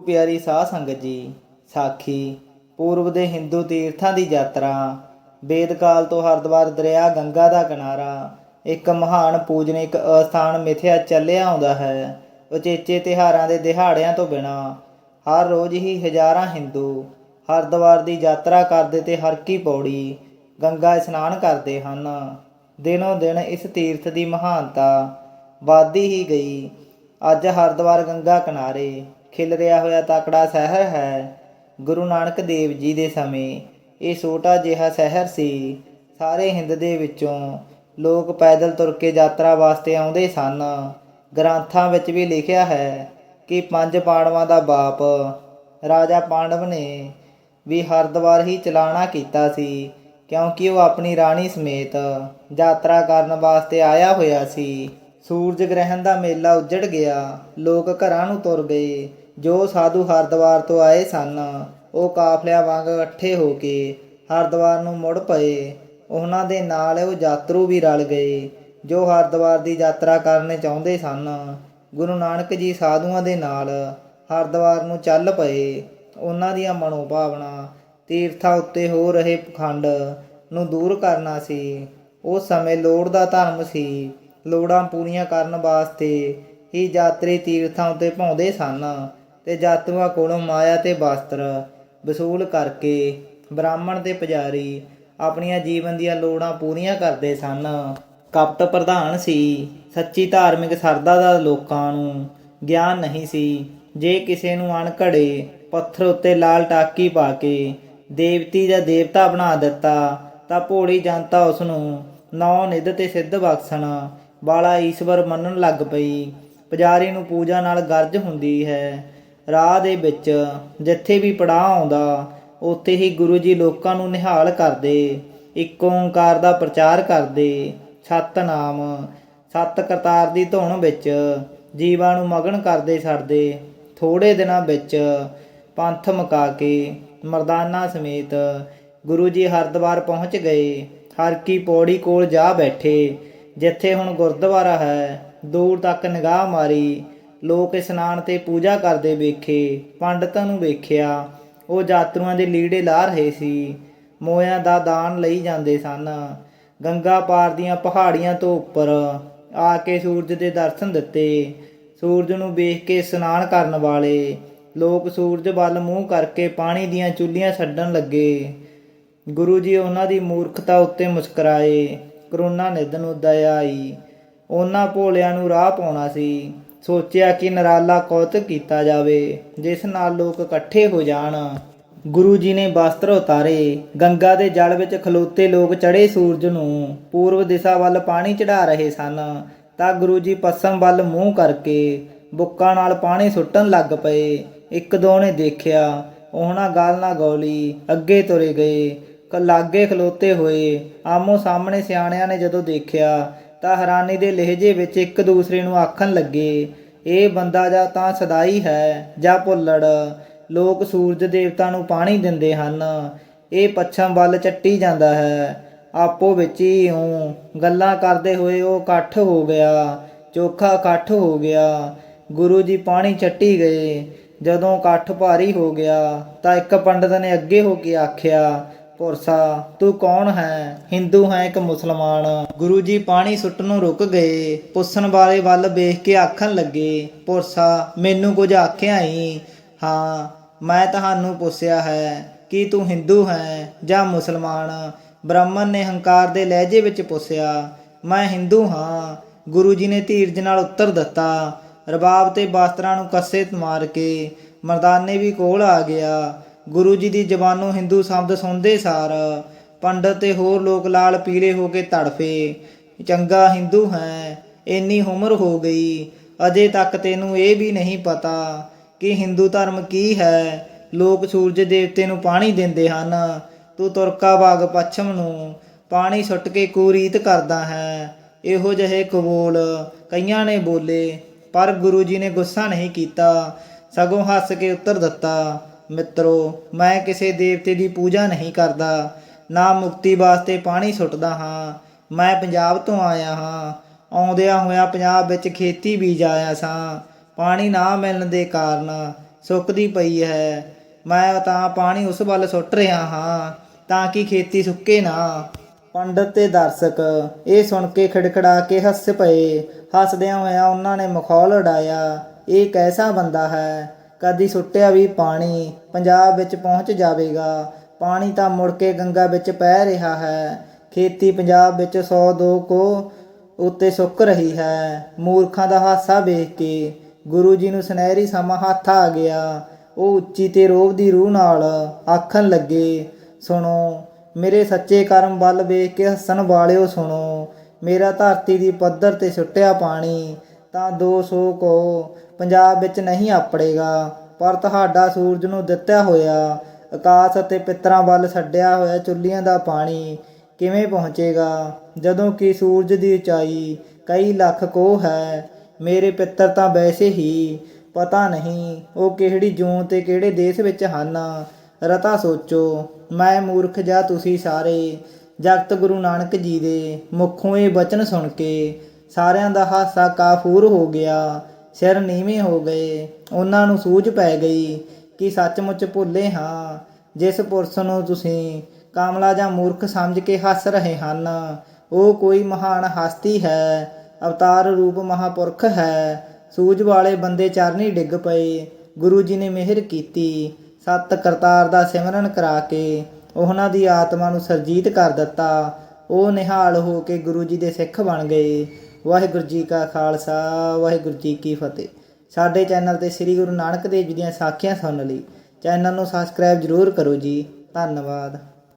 ਪਿਆਰੀ ਸਾਧ ਸੰਗਤ ਜੀ, ਸਾਖੀ, ਪੂਰਬ ਦੇ ਹਿੰਦੂ ਤੀਰਥਾਂ ਦੀ ਯਾਤਰਾ ਵੇਦਕਾਲ ਤੋਂ ਹਰਿਦੁਆਰ ਦਰਿਆ ਗੰਗਾ ਦਾ ਕਿਨਾਰਾ, ਇੱਕ ਮਹਾਨ ਪੂਜਨਿਕ ਅਸਥਾਨ ਮਿਥਿਆ ਚੱਲਿਆ ਆਉਂਦਾ ਹੈ, ਉਚੇਚੇ ਤਿਹਾਰਾਂ ਦੇ ਦਿਹਾੜਿਆਂ ਤੋਂ ਬਿਨਾ, ਹਰ ਰੋਜ਼ ਹੀ ਹਜ਼ਾਰਾਂ ਹਿੰਦੂ ਹਰਿਦੁਆਰ ਦੀ ਯਾਤਰਾ ਕਰਦੇ ਤੇ ਹਰ ਕੀ ਪੌੜੀ ਗੰਗਾ ਇਸ਼ਨਾਨ ਕਰਦੇ ਹਨ। ਦਿਨੋਂ ਦਿਨ ਇਸ ਤੀਰਥ ਦੀ ਮਹਾਨਤਾ ਵੱਧਦੀ ਹੀ ਗਈ। ਅੱਜ ਹਰਿਦੁਆਰ ਗੰਗਾ ਕਿਨਾਰੇ ਖਿਲ ਰਿਹਾ ਹੋਇਆ ਤਕੜਾ ਸ਼ਹਿਰ ਹੈ। ਗੁਰੂ ਨਾਨਕ ਦੇਵ ਜੀ ਦੇ ਸਮੇਂ ਇਹ ਛੋਟਾ ਜਿਹਾ ਸ਼ਹਿਰ ਸੀ। ਸਾਰੇ ਹਿੰਦ ਦੇ ਵਿੱਚੋਂ ਲੋਕ ਪੈਦਲ ਤੁਰ ਕੇ ਯਾਤਰਾ ਵਾਸਤੇ ਆਉਂਦੇ ਸਨ। ਗ੍ਰੰਥਾਂ ਵਿੱਚ ਵੀ ਲਿਖਿਆ ਹੈ ਕਿ ਪੰਜ ਪਾਂਡਵਾਂ ਦਾ ਬਾਪ ਰਾਜਾ ਪਾਂਡਵ ਨੇ ਵੀ ਹਰਿਦੁਆਰ ਹੀ ਚਲਾਣਾ ਕੀਤਾ ਸੀ, ਕਿਉਂਕਿ ਉਹ ਆਪਣੀ ਰਾਣੀ ਸਮੇਤ ਯਾਤਰਾ ਕਰਨ ਵਾਸਤੇ ਆਇਆ ਹੋਇਆ ਸੀ। ਸੂਰਜ ਗ੍ਰਹਿਣ ਦਾ ਮੇਲਾ ਉੱਜੜ ਗਿਆ। ਲੋਕ ਘਰਾਂ ਨੂੰ ਤੁਰ ਗਏ। ਜੋ ਸਾਧੂ ਹਰਿਦੁਆਰ ਤੋਂ ਆਏ ਸਨ, ਉਹ ਕਾਫਲਿਆਂ ਵਾਂਗ ਇਕੱਠੇ ਹੋ ਕੇ ਹਰਿਦੁਆਰ ਨੂੰ ਮੁੜ ਪਏ। ਉਹਨਾਂ ਦੇ ਨਾਲ ਉਹ ਯਾਤਰੂ ਵੀ ਰਲ ਗਏ, ਜੋ ਹਰਿਦੁਆਰ ਦੀ ਯਾਤਰਾ ਕਰਨੇ ਚਾਹੁੰਦੇ ਸਨ। ਗੁਰੂ ਨਾਨਕ ਜੀ ਸਾਧੂਆਂ ਦੇ ਨਾਲ ਹਰਿਦੁਆਰ ਨੂੰ ਚੱਲ ਪਏ। ਉਹਨਾਂ ਦੀਆਂ ਮਨੋਭਾਵਨਾ ਤੀਰਥਾਂ ਉੱਤੇ ਹੋ ਰਹੇ ਪਖੰਡ ਨੂੰ ਦੂਰ ਕਰਨਾ ਸੀ। ਉਸ ਸਮੇਂ ਲੋੜ ਦਾ ਧਰਮ ਸੀ। ਲੋੜਾਂ ਪੂਰੀਆਂ ਕਰਨ ਵਾਸਤੇ ਹੀ ਯਾਤਰੀ ਤੀਰਥਾਂ ਉੱਤੇ ਪਾਉਂਦੇ ਸਨ ਤੇ ਯਾਤਰੂਆਂ ਕੋਲੋਂ ਮਾਇਆ ਤੇ ਵਸਤਰ ਵਸੂਲ ਕਰਕੇ ਬ੍ਰਾਹਮਣ ਤੇ ਪੁਜਾਰੀ ਆਪਣੀਆਂ ਜੀਵਨ ਦੀਆਂ ਲੋੜਾਂ ਪੂਰੀਆਂ ਕਰਦੇ ਸਨ। ਕਪਟ ਪ੍ਰਧਾਨ ਸੀ। ਸੱਚੀ ਧਾਰਮਿਕ ਸਰਦਾ ਦਾ ਲੋਕਾਂ ਨੂੰ ਗਿਆਨ ਨਹੀਂ ਸੀ। ਜੇ ਕਿਸੇ ਨੂੰ ਅਣਘੜੇ ਪੱਥਰ ਉੱਤੇ ਲਾਲ ਟਾਕੀ ਪਾ ਕੇ ਦੇਵਤੀ ਜਾਂ ਦੇਵਤਾ ਬਣਾ ਦਿੱਤਾ, ਤਾਂ ਭੋਲੀ ਜਨਤਾ ਉਸ ਨੂੰ ਨੌ ਨਿਧ ਤੇ ਸਿੱਧ ਬਖਸ਼ਣ ਵਾਲਾ ਈਸ਼ਵਰ ਮੰਨਣ ਲੱਗ ਪਈ। ਪੁਜਾਰੀ ਨੂੰ ਪੂਜਾ ਨਾਲ ਗਰਜ ਹੁੰਦੀ ਹੈ। ਰਾਹ ਦੇ ਵਿੱਚ ਜਿੱਥੇ ਵੀ ਪੜਾਅ ਆਉਂਦਾ, ਉੱਥੇ ਹੀ ਗੁਰੂ ਜੀ ਲੋਕਾਂ ਨੂੰ ਨਿਹਾਲ ਕਰਦੇ, ਇੱਕ ਓੰਕਾਰ ਦਾ ਪ੍ਰਚਾਰ ਕਰਦੇ। ਸਤਨਾਮ ਸਤ ਕਰਤਾਰ ਦੀ ਧੁਨ ਵਿੱਚ ਜੀਵਾਂ ਨੂੰ ਮਗਨ ਕਰਦੇ ਛੱਡਦੇ ਥੋੜੇ ਦਿਨਾਂ ਵਿੱਚ ਪੰਥ ਮਕਾ ਕੇ ਮਰਦਾਨਾ ਸਮੇਤ ਗੁਰੂ ਜੀ ਹਰਿਦੁਆਰ ਪਹੁੰਚ ਗਏ। ਹਰ ਕੀ ਪੌੜੀ ਕੋਲ ਜਾ ਬੈਠੇ ਜਿੱਥੇ ਹੁਣ ਗੁਰਦੁਆਰਾ ਹੈ, ਦੂਰ ਤੱਕ ਨਿਗਾਹ ਮਾਰੀ, ਲੋਕ ਇਸ਼ਨਾਨ ਤੇ ਪੂਜਾ ਕਰਦੇ ਵੇਖੇ, ਪੰਡਤਾਂ ਨੂੰ ਵੇਖਿਆ, ਉਹ ਯਾਤਰੂਆਂ ਦੇ ਲੀੜੇ ਲਾ ਰਹੇ ਸੀ, ਮੋਇਆਂ ਦਾ ਦਾਨ ਲਈ ਜਾਂਦੇ ਸਨ। ਗੰਗਾ ਪਾਰ ਦੀਆਂ ਪਹਾੜੀਆਂ ਤੋਂ ਉੱਪਰ ਆ ਕੇ ਸੂਰਜ ਦੇ ਦਰਸ਼ਨ ਦਿੱਤੇ। ਸੂਰਜ ਨੂੰ ਵੇਖ ਕੇ ਇਸ਼ਨਾਨ ਕਰਨ ਵਾਲੇ ਲੋਕ ਸੂਰਜ ਵੱਲ ਮੂੰਹ ਕਰਕੇ ਪਾਣੀ ਦੀਆਂ ਚੁੱਲੀਆਂ ਛੱਡਣ ਲੱਗੇ। ਗੁਰੂ ਜੀ ਉਹਨਾਂ ਦੀ ਮੂਰਖਤਾ ਉੱਤੇ ਮੁਸਕਰਾਏ। ਕਰੋਨਾ ਨਿਧ ਨੂੰ ਦਇਆ ਆਈ ਉਹਨਾਂ ਭੋਲਿਆਂ ਨੂੰ ਰਾਹ ਪਾਉਣਾ ਸੀ। ਸੋਚਿਆ ਕਿ ਨਰਾਲਾ ਕੌਤਕ ਕੀਤਾ ਜਾਵੇ, ਜਿਸ ਨਾਲ ਲੋਕ ਇਕੱਠੇ ਹੋ ਜਾਣ। ਗੁਰੂ ਜੀ ਨੇ ਵਸਤਰ ਉਤਾਰੇ। ਗੰਗਾ ਦੇ ਜਲ ਵਿੱਚ ਖਲੋਤੇ ਲੋਕ ਚੜੇ ਸੂਰਜ ਨੂੰ। ਪੂਰਬ ਦਿਸ਼ਾ ਵੱਲ ਪਾਣੀ ਚੜਾ ਰਹੇ ਸਨ। ਤਾਂ ਗੁਰੂ ਜੀ ਪੱਛਮ ਵੱਲ ਮੂੰਹ ਕਰਕੇ ਬੁੱਕਾਂ ਨਾਲ ਪਾਣੀ ਸੁੱਟਣ ਲੱਗ ਪਏ। ਇੱਕ ਦੋ ਨੇ ਦੇਖਿਆ। ਉਹਨਾਂ ਗਾਲ ਨਾ ਗੌਲੀ, ਅੱਗੇ ਤੁਰੇ ਗਏ। ਲਾਗੇ ਖਲੋਤੇ ਹੋਏ। ਆਮੋ ਸਾਹਮਣੇ ਸਿਆਣਿਆਂ ਨੇ ਜਦੋਂ ਦੇਖਿਆ, ਤਾਂ ਹੈਰਾਨੀ ਦੇ ਲਹਿਜੇ ਵਿੱਚ ਇੱਕ ਦੂਸਰੇ ਨੂੰ ਆਖਣ ਲੱਗੇ, ਇਹ ਬੰਦਾ ਜਾਂ ਤਾਂ ਸਦਾਈ ਹੈ ਜਾਂ ਭੁੱਲੜ। ਲੋਕ ਸੂਰਜ ਦੇਵਤਾ ਨੂੰ ਪਾਣੀ ਦਿੰਦੇ ਹਨ। ਇਹ ਪੱਛਮ ਵੱਲ ਚੱਟੀ ਜਾਂਦਾ ਹੈ। ਆਪੋ ਵਿੱਚ ਹੀ ਹੂੰ। ਗੱਲਾਂ ਕਰਦੇ ਹੋਏ ਉਹ ਇਕੱਠ ਹੋ ਗਿਆ। ਚੋਖਾ ਇਕੱਠ ਹੋ ਗਿਆ। ਗੁਰੂ ਜੀ ਪਾਣੀ ਚੱਟੀ ਗਏ। ਜਦੋਂ ਇਕੱਠ ਭਾਰੀ ਹੋ ਗਿਆ, ਤਾਂ ਇੱਕ ਪੰਡਤ ਨੇ ਅੱਗੇ ਹੋ ਕੇ ਆਖਿਆ ਪੁਰਸਾ, ਤੂੰ ਕੌਣ ਹੈ? ਹਿੰਦੂ ਹੈ ਕਿ ਮੁਸਲਮਾਨ। ਗੁਰੂ ਜੀ ਪਾਣੀ ਸੁੱਟਣ ਨੂੰ ਰੁਕ ਗਏ। ਪੁੱਛਣ ਵਾਲੇ ਵੱਲ ਵੇਖ ਕੇ ਆਖਣ ਲੱਗੇ, ਪੁਰਸਾ, ਮੈਨੂੰ ਕੁਝ ਆਖਿਆ ਹੀ ਹਾਂ, ਮੈਂ ਤੁਹਾਨੂੰ ਪੁੱਛਿਆ ਹੈ ਕਿ ਤੂੰ ਹਿੰਦੂ ਹੈ ਜਾਂ ਮੁਸਲਮਾਨ? ਬ੍ਰਾਹਮਣ ਨੇ ਹੰਕਾਰ ਦੇ ਲਹਿਜੇ ਵਿੱਚ ਪੁੱਛਿਆ, ਮੈਂ ਹਿੰਦੂ ਹਾਂ। ਗੁਰੂ ਜੀ ਨੇ ਧੀਰਜ ਨਾਲ ਉੱਤਰ ਦਿੱਤਾ। ਰਬਾਬ ਤੇ ਬਾਸਤਰਾਂ ਨੂੰ ਕੱਸੇ ਮਾਰ ਕੇ ਮਰਦਾਨੇ ਵੀ ਕੋਲ ਆ ਗਿਆ। ਗੁਰੂ ਜੀ ਦੀ ਜ਼ਬਾਨੋਂ ਹਿੰਦੂ ਸ਼ਬਦ ਸੁਣਦੇ ਸਾਰ ਪੰਡਤ ਤੇ ਹੋਰ ਲੋਕ ਲਾਲ ਪੀਲੇ ਹੋ ਕੇ ਤੜਫੇ, ਚੰਗਾ ਹਿੰਦੂ ਹੈ, ਇੰਨੀ ਉਮਰ ਹੋ ਗਈ, ਅਜੇ ਤੱਕ ਤੈਨੂੰ ਇਹ ਵੀ ਨਹੀਂ ਪਤਾ ਕਿ ਹਿੰਦੂ ਧਰਮ ਕੀ ਹੈ, ਲੋਕ ਸੂਰਜ ਦੇਵਤੇ ਨੂੰ ਪਾਣੀ ਦਿੰਦੇ ਹਨ, ਤੂੰ ਤੁਰਕਾ ਬਾਗ ਪੱਛਮ ਨੂੰ ਪਾਣੀ ਸੁੱਟ ਕੇ ਕੁਰੀਤ ਕਰਦਾ ਹੈ, ਇਹੋ ਜਿਹੇ ਕਬੂਲ ਕਈਆਂ ਨੇ ਬੋਲੇ, ਪਰ ਗੁਰੂ ਜੀ ਨੇ ਗੁੱਸਾ ਨਹੀਂ ਕੀਤਾ, ਸਗੋਂ ਹੱਸ ਕੇ ਉੱਤਰ ਦਿੱਤਾ ਮਿੱਤਰੋ, ਮੈਂ ਕਿਸੇ ਦੇਵਤੇ ਦੀ ਪੂਜਾ ਨਹੀਂ ਕਰਦਾ, ਨਾ ਮੁਕਤੀ ਵਾਸਤੇ ਪਾਣੀ ਸੁੱਟਦਾ ਹਾਂ। ਮੈਂ ਪੰਜਾਬ ਤੋਂ ਆਇਆ ਹਾਂ। ਆਉਂਦਿਆਂ ਹੋਇਆਂ ਪੰਜਾਬ ਵਿੱਚ ਖੇਤੀ ਬੀਜ ਆਇਆ ਸਾਂ। ਪਾਣੀ ਨਾ ਮਿਲਣ ਦੇ ਕਾਰਨ ਸੁੱਕਦੀ ਪਈ ਹੈ। ਮੈਂ ਤਾਂ ਪਾਣੀ ਉਸ ਵੱਲ ਸੁੱਟ ਰਿਹਾ ਹਾਂ, ਤਾਂ ਕਿ ਖੇਤੀ ਸੁੱਕੇ ਨਾ। ਪੰਡਤ ਤੇ ਦਰਸ਼ਕ, ਇਹ ਸੁਣ ਕੇ ਖਿੜਖੜਾ ਕੇ ਹੱਸ ਪਏ। ਹੱਸਦਿਆਂ ਹੋਇਆਂ ਉਹਨਾਂ ਨੇ ਮਖੌਲ ਉਡਾਇਆ, ਇਹ ਕੈਸਾ ਬੰਦਾ ਹੈ? ਕਦੀ ਸੁੱਟਿਆ ਵੀ ਪਾਣੀ, ਪੰਜਾਬ ਵਿੱਚ ਪਹੁੰਚ ਜਾਵੇਗਾ। ਪਾਣੀ ਤਾਂ ਮੁੜ ਕੇ ਗੰਗਾ ਵਿੱਚ ਪੈ ਰਿਹਾ ਹੈ। ਖੇਤੀ ਪੰਜਾਬ ਵਿੱਚ 100 ਦੋ ਕੋ ਉੱਤੇ ਸੁੱਕ ਰਹੀ ਹੈ। ਮੂਰਖਾਂ ਦਾ ਹਾਸਾ ਵੇਖ ਕੇ ਗੁਰੂ ਜੀ ਨੂੰ ਸੁਨਹਿਰੀ ਸਮਾਂ ਹੱਥ ਆ ਗਿਆ। ਉਹ ਉੱਚੀ ਤੇ ਰੋਬ ਦੀ ਰੂਹ ਨਾਲ ਆਖਣ ਲੱਗੇ, ਸੁਣੋ, ਮੇਰੇ ਸੱਚੇ ਕਰਮ ਵੱਲ ਵੇਖ ਕੇ ਹੱਸਣ ਵਾਲਿਓ ਸੁਣੋ। ਮੇਰਾ ਧਰਤੀ ਦੀ ਪੱਧਰ ਤੇ ਸੁੱਟਿਆ ਪਾਣੀ, ਤਾਂ 200 ਕੋ ਪੰਜਾਬ ਵਿੱਚ ਨਹੀਂ ਆਪੜੇਗਾ, ਪਰ ਤੁਹਾਡਾ ਸੂਰਜ ਨੂੰ ਦਿੱਤਾ ਹੋਇਆ, ਆਕਾਸ਼ ਅਤੇ ਪਿੱਤਰਾਂ ਵੱਲ ਛੱਡਿਆ ਹੋਇਆ ਚੁੱਲ੍ਹੀਆਂ ਦਾ ਪਾਣੀ ਕਿਵੇਂ ਪਹੁੰਚੇਗਾ? ਜਦੋਂ ਕਿ ਸੂਰਜ ਦੀ ਉਚਾਈ ਕਈ ਲੱਖ ਕੋਹ ਹੈ, ਮੇਰੇ ਪਿੱਤਰ ਤਾਂ ਵੈਸੇ ਹੀ ਪਤਾ ਨਹੀਂ ਉਹ ਕਿਹੜੀ ਜੂਨ ਤੇ ਕਿਹੜੇ ਦੇਸ਼ ਵਿੱਚ ਹਨ। ਰਤਾ ਸੋਚੋ, ਮੈਂ ਮੂਰਖ ਜਾਂ ਤੁਸੀਂ ਸਾਰੇ? ਜਗਤ ਗੁਰੂ ਨਾਨਕ ਜੀ ਦੇ ਮੁਖੋਂ ਇਹ ਬਚਨ ਸੁਣ ਕੇ ਸਾਰਿਆਂ ਦਾ ਹਾਸਾ ਕਾਫੂਰ ਹੋ ਗਿਆ। ਸਿਰ ਨੀਵੇਂ ਹੋ ਗਏ। ਉਹਨਾਂ ਨੂੰ ਸੂਝ ਪੈ ਗਈ ਕਿ ਸੱਚਮੁੱਚ ਭੁੱਲੇ ਹਾਂ। ਜਿਸ ਪੁਰਸ਼ ਨੂੰ ਤੁਸੀਂ ਕਾਮਲਾ ਜਾਂ ਮੂਰਖ ਸਮਝ ਕੇ ਹੱਸ ਰਹੇ ਹਨ, ਉਹ ਕੋਈ ਮਹਾਨ ਹਸਤੀ ਹੈ, ਅਵਤਾਰ ਰੂਪ ਮਹਾਪੁਰਖ ਹੈ। ਸੂਝ ਵਾਲੇ ਬੰਦੇ ਚਰਨੀ ਡਿੱਗ ਪਏ। ਗੁਰੂ ਜੀ ਨੇ ਮਿਹਰ ਕੀਤੀ। ਸਤ ਕਰਤਾਰ ਦਾ ਸਿਮਰਨ ਕਰਾ ਕੇ ਉਹਨਾਂ ਦੀ ਆਤਮਾ ਨੂੰ ਸਰਜੀਤ ਕਰ ਦਿੱਤਾ। ਉਹ ਨਿਹਾਲ ਹੋ ਕੇ ਗੁਰੂ ਜੀ ਦੇ ਸਿੱਖ ਬਣ ਗਏ। ਵਾਹਿਗੁਰੂ ਜੀ ਕਾ ਖਾਲਸਾ, ਵਾਹਿਗੁਰੂ ਜੀ ਕੀ ਫਤਿਹ। ਸਾਡੇ ਚੈਨਲ ਤੇ ਸ੍ਰੀ ਗੁਰੂ ਨਾਨਕ ਦੇਵ ਜੀ ਦੀਆਂ ਸਾਖੀਆਂ ਸੁਣਨ ਲਈ ਚੈਨਲ ਨੂੰ ਸਬਸਕ੍ਰਾਈਬ ਜ਼ਰੂਰ ਕਰੋ ਜੀ। ਧੰਨਵਾਦ।